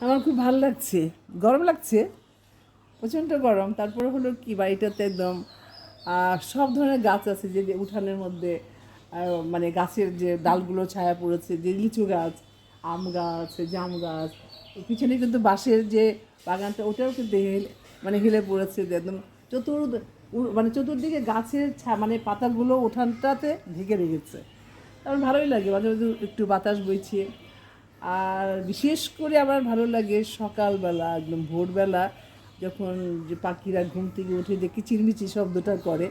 আমার খুব ভালো লাগছে। গরম লাগছে? প্রচণ্ড গরম। তারপরে হলো কি, বাড়িটাতে একদম সব ধরনের গাছ আছে যে উঠানের মধ্যে মানে গাছের যে ডালগুলো, ছায়া পড়েছে, যে লিচু গাছ, আম গাছ, জাম গাছ, পিছনে কিন্তু বাঁশের যে বাগানটা, ওটাও কিন্তু মানে হেলে পড়েছে যে একদম চতুর মানে চতুর্দিকে গাছের ছা- মানে পাতাগুলো উঠানটাতে ঢেকে রেখেছে। আমার ভালোই লাগে, মাঝে মাঝে একটু বাতাস বইছে। আর বিশেষ করে আমার ভালো লাগে সকালবেলা একদম ভোরবেলা যখন যে পাখিরা ঘুম থেকে উঠে যে কিচিরমিচির শব্দটা করে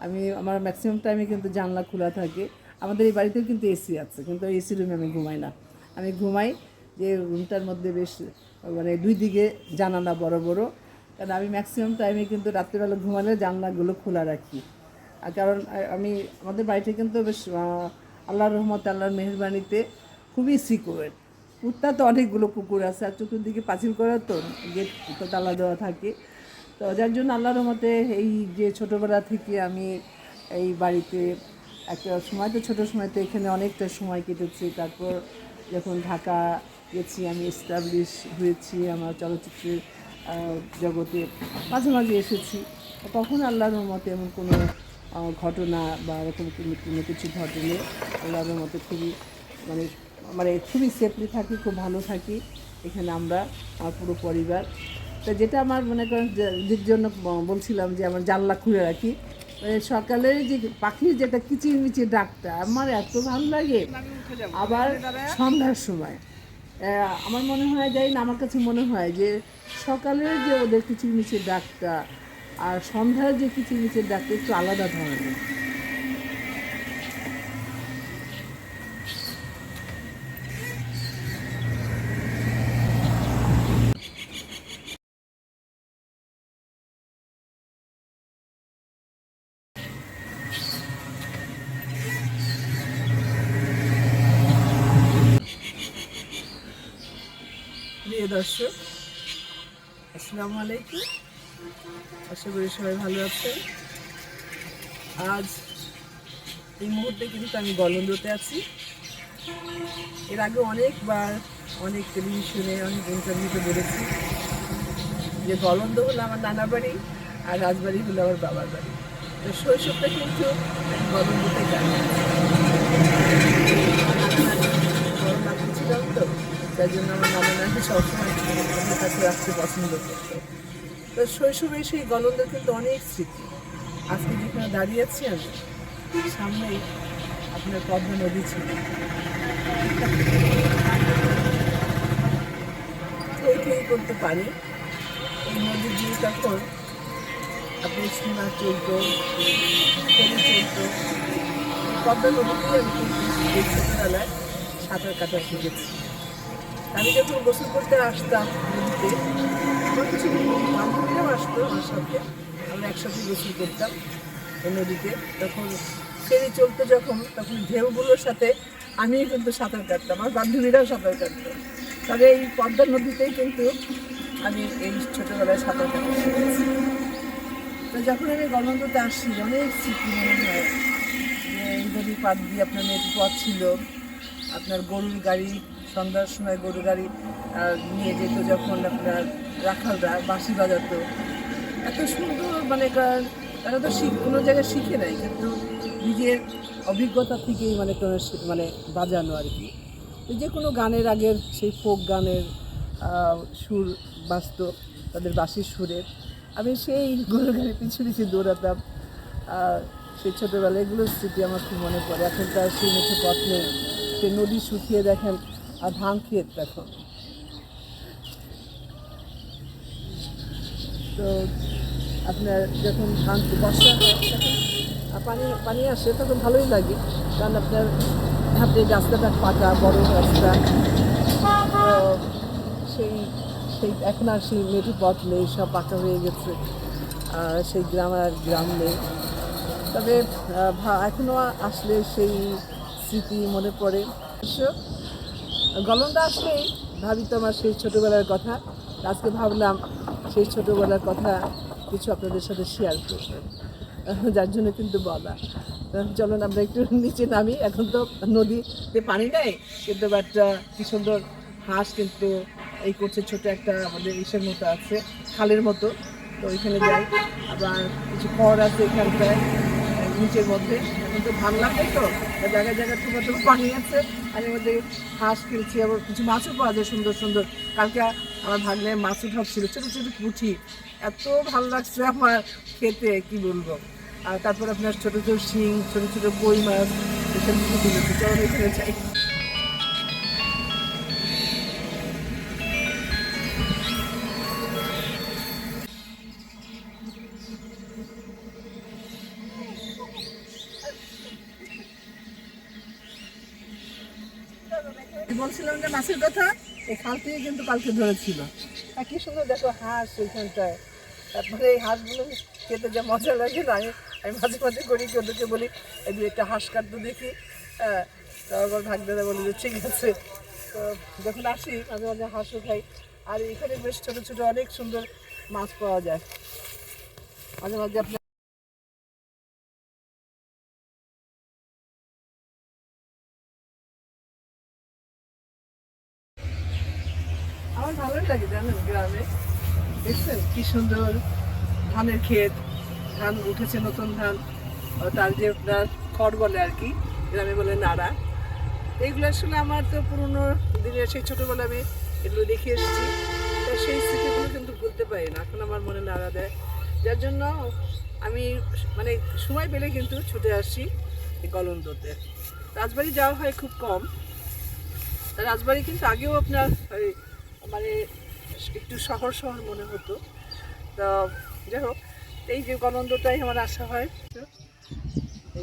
আমি আমার ম্যাক্সিমাম টাইমে কিন্তু জানলা খোলা থাকে। আমাদের এই বাড়িতেও কিন্তু এসি আছে কিন্তু এসি রুমে আমি ঘুমাই না। আমি ঘুমাই যে রুমটার মধ্যে বেশ মানে দুই দিকে জানালা বড় বড় কারণ আমি ম্যাক্সিমাম টাইমে কিন্তু রাত্রিবেলা ঘুমালে জানলাগুলো খোলা রাখি। আর কারণ আমি আমাদের বাড়িতে কিন্তু বেশ আহ, আল্লাহর রহমত আল্লাহর মেহরবানিতে খুবই সিকিউর কুত্তা তো অনেকগুলো কুকুর আছে, আর চতুর্দিকে পাঁচিল করা তো গেট তো তালা দেওয়া থাকে। তো যার জন্য আল্লাহর মতে এই যে ছোটোবেলা থেকে আমি এই বাড়িতে একটা সময়, তো ছোটো সময় তো এখানে অনেকটা সময় কেটেছি। তারপর যখন ঢাকা গেছি, আমি এস্টাবলিশ হয়েছি আমার চলচ্চিত্রের জগতে মাঝে মাঝে এসেছি। তখন আল্লাহর মতে এমন কোনো ঘটনা বা এরকম কোনো কিছু ঘটেনি। আল্লাহর মতে খুবই মানে মানে খুবই সেফলি থাকি, খুব ভালো থাকি। এখানে আমরা, আমার পুরো পরিবার। তো যেটা আমার মনে করেন যে- জন্য বলছিলাম যে, আমার জানলা খুলে রাখি। সকালে যে পাখির যেটা কিচিরমিচির ডাকটা, আমার এত ভালো লাগে। আবার সন্ধ্যার সময়। আমার মনে হয়, যাই না, আমার কাছে মনে হয় যে সকালের যে ওদের কিচিরমিচির ডাকটা আর সন্ধ্যার যে কিচিরমিচির ডাকটা একটু আলাদা ধরনের। দর্শক, আসসালামু আলাইকুম। আশা করি সবাই ভালো আছেন। আজ এই মুহূর্তে কিন্তু আমি গলন্দতে আছি। এর আগে অনেকবার অনেক টেলিভিশনে অনেক ইন্টারভিউতে বলেছি যে গলন্দ হলো আমার নানা বাড়ি আর রাজবাড়ি হলো আমার বাবার বাড়ি। তো শৈশবটা কিন্তু গলন্দতে তো যার জন্য আমার নানি সবসময় কাছে রাখতে পছন্দ করতো। তো শৈশবে সেই গলন্দের কিন্তু অনেক স্মৃতি। আজকে যেখানে দাঁড়িয়ে আছি আমি? সামনেই আপনার পদ্মা নদী ছিল। করতে পারি, এই নদীর দিয়ে তখন আপনি স্টিমার চলতো, ফেরি চলতো। পদ্মা নদীতেই আমি ছোটোবেলায় সাঁতার কাটা শিখেছি। আমি যখন গোসল করতে আসতাম নদীতে আমার কিছু বান্ধবীরাও আসতো আমার সাথে। আমরা একসাথে গোসল করতাম নদীতে। তখন ফেরি চলতো যখন, তখন ঢেউগুলোর সাথে আমিও কিন্তু সাঁতার কাটতাম, আমার বান্ধবীরাও সাঁতার কাটতো। তবে এই পদ্মা নদীতেই কিন্তু আমি এই ছোটোবেলায় সাঁতার কাটতে তো যখন আমি গণতন্ত্রতে আসি অনেক স্মৃতি মনে হয়। নদীর পাড় দিয়ে আপনার মেয়েটি পথ ছিল, আপনার গরুর গাড়ি সন্ধ্যার সময় গরু গাড়ি নিয়ে যেত যখন আপনার রাখালরা বাঁশি বাজাতো এত সুন্দর মানে তারা তো শিখ কোনো জায়গায় শিখে নাই, কিন্তু নিজের অভিজ্ঞতা থেকেই মানে কোনো মানে বাজানো আর কি। যে কোনো গানের আগের সেই ফোক গানের সুর বাজত, তাদের বাঁশির সুরের আমি সেই গরু গাড়ি পিছু পিছু দৌড়াতাম সেই ছোটোবেলায় এগুলোর স্মৃতি আমার খুব মনে পড়ে। এখনকার সেই মুখে পথ সেই নদী শুকিয়ে দেখেন আর ধান ক্ষেত দেখুন তো আপনার যখন ধান বর্ষা পানি পানি আসে, তখন ভালোই লাগে। কারণ আপনার হাতে রাস্তাটা পাকা বড় রাস্তা। তো সেই সেই এখন আর সেই মেঠু পথ নেই, সব পাকা হয়ে গেছে। আর সেই গ্রাম আর গ্রাম নেই। তবে এখনও আসলে সেই স্মৃতি মনে পড়ে। অবশ্য গলন্দা আসলেই ভাবি তো আমার সেই ছোটোবেলার কথা। আজকে ভাবলাম সেই ছোটোবেলার কথা কিছু আপনাদের সাথে শেয়ার করব। যার জন্য কিন্তু বলা। চলুন আমরা একটু নিচে নামি। এখন তো নদীতে পানি নেই, কিন্তু একটা কি সুন্দর হাঁস কিন্তু এই করছে ছোট একটা আমাদের ইসের মতো আছে, খালের মতো। তো ওইখানে যাই। আবার কিছু খড় আছে এখানটায়। নিচের মধ্যে। এখন তো ভালো লাগে তো জায়গায় জায়গায় ছোটো ছোটো পানি আছে, আর এর মধ্যে হাঁস খেলছি আবার কিছু মাছও পাওয়া যায় সুন্দর সুন্দর। কালকে আমার ভাগলে মাছ উঠাচ্ছিল, ছোটো ছোটো পুঁটি। এত ভালো লাগছে আমার খেতে, কি বলব। আর তারপর আপনার ছোটো ছোটো শিং, ছোটো ছোটো বই মাছ, এসব কিছু তুলেছে এখানে চাই বলছিলাম যে মাছের কথা এই খাল থেকে কিন্তু কালকে ধরেছিল। আর কি সুন্দর দেখো হাঁস ওইখানটায়। তারপরে এই হাঁসগুলো খেতে যা মজা লাগে না, আমি আমি মাঝে মাঝে করি কি ওদেরকে বলি, এই একটা হাঁস কাটতে দেখি। হ্যাঁ তারপর ভাগদাদা বলে যে, ঠিক আছে। তো যখন আসি, মাঝে মাঝে হাঁসও খাই। আর এখানে বেশ ছোটো ছোটো অনেক সুন্দর মাছ পাওয়া যায়। মাঝে মাঝে আপনার গ্রামে। দেখছেন কি সুন্দর ধানের ক্ষেত, ধান উঠেছে নতুন ধান তার যে আপনার খড় বলে আর কি, গ্রামে বলে নাড়া। এইগুলো আসলে আমার তো পুরনো দিনের সেই ছোটোবেলা আমি এগুলো দেখে এসেছি। তা সেই স্মৃতিগুলো কিন্তু ভুলতে পারি না, এখন আমার মনে নাড়া দেয়। যার জন্য আমি মানে সময় পেলে কিন্তু ছুটে আসি গলন্দতে। রাজবাড়ি যাওয়া হয় খুব কম। রাজবাড়ি কিন্তু আগেও আপনার মানে একটু শহর শহর মনে হতো। তো যাই হোক, এই যে গণন্দটাই আমার আশা হয়।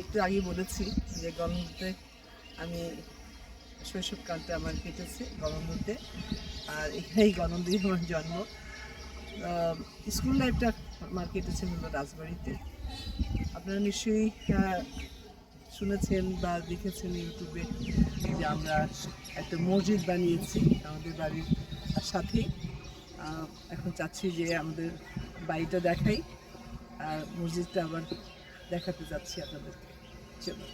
একটু আগে বলেছি যে গণন্দতে আমি শৈশবকালটা আমার কেটেছে গণন্দতে আর এখানেই গণন্দেই আমার জন্ম। স্কুল লাইফটা আমার কেটেছে মূলত রাজবাড়িতে। আপনারা নিশ্চয়ই শুনেছেন বা দেখেছেন ইউটিউবে যে আমরা একটা মসজিদ বানিয়েছি আমাদের বাড়ির সাথেই। এখন চাচ্ছি যে আমাদের বাড়িটা দেখাই আর মসজিদটা আবার দেখাতে যাচ্ছি আপনাদেরকে। চলো